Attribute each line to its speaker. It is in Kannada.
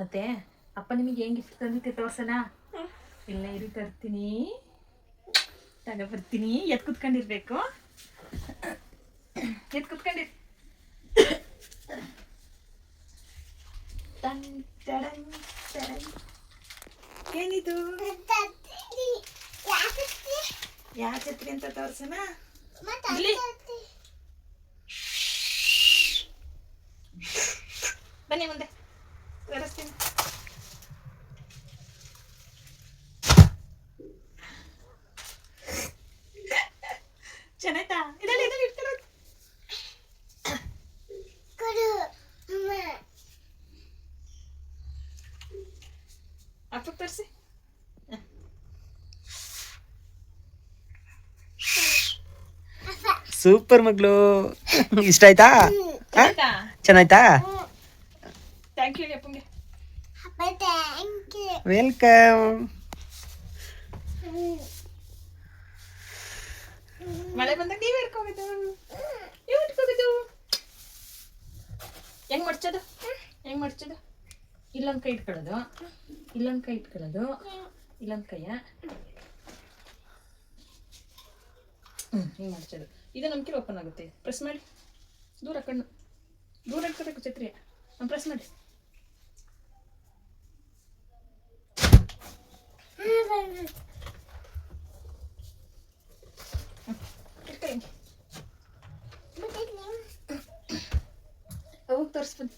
Speaker 1: ಮತ್ತೆ ಅಪ್ಪ ನಿಮಗೆ ಹೆಂಗ್ ಗಿಫ್ಟ್ ತಂದಿತ್ತೆ ತೋರ್ಸಣ ಇಲ್ಲ ಇರಿ ತರ್ತೀನಿ. ತಗೊಬರ್ತೀನಿ ಎತ್ ಕುತ್ಕೊಂಡಿರ್ಬೇಕು. ಎತ್ ಕುತ್ಕೊಂಡಿರ್. ಏನಿದು? ಯಾವ ಛತ್ರಿ ಅಂತ ತೋರ್ಸಣ ಬನ್ನಿ ಮುಂದೆ. ಚೆನ್ನಾಯ್ತಾ ತೋರಿಸಿ
Speaker 2: ಸೂಪರ್ ಮಗ್ಳು ಇಷ್ಟ ಆಯ್ತಾ
Speaker 1: ಚೆನ್ನಾಯ್ತಾ ಥ್ಯಾಂಕ್ ಯು ಅಪ್ಪಂಗೆ
Speaker 2: ವೆಲ್ಕಮ್
Speaker 1: ಮಳೆ ಬಂದಾಗ ನೀವೇ ಹಿಡ್ಕೋಬೇಕು ನೀವು ಹಿಡ್ಕೋಬೇಕು ಹೆಂಗ್ ಮಡ್ಚೋದು? ಹೆಂಗ್ ಮಡ್ಚೋದು? ಇಲ್ಲೊಂದು ಕೈ ಇಟ್ಕೊಳ್ಳೋದು. ಇಲ್ಲೊಂದು ಕೈ ಇಟ್ಕೊಳ್ಳೋದು. ಇಲ್ಲೊಂದು ಕೈಯ. ಹ್ಞೂ ಹಿಂಗೆ ಮಡ್ಚೋದು. ಇದು ನಮ್ಗೆ ಓಪನ್ ಆಗುತ್ತೆ. ಪ್ರೆಸ್ ಮಾಡಿ. ದೂರ ಕಣ್ಣು. ದೂರ ಇಟ್ಕೋಬೇಕು ಛತ್ರಿಯ. ಪ್ರೆಸ್ ಮಾಡಿ. ಅವು ತೋರಿಸ್ಬೋದು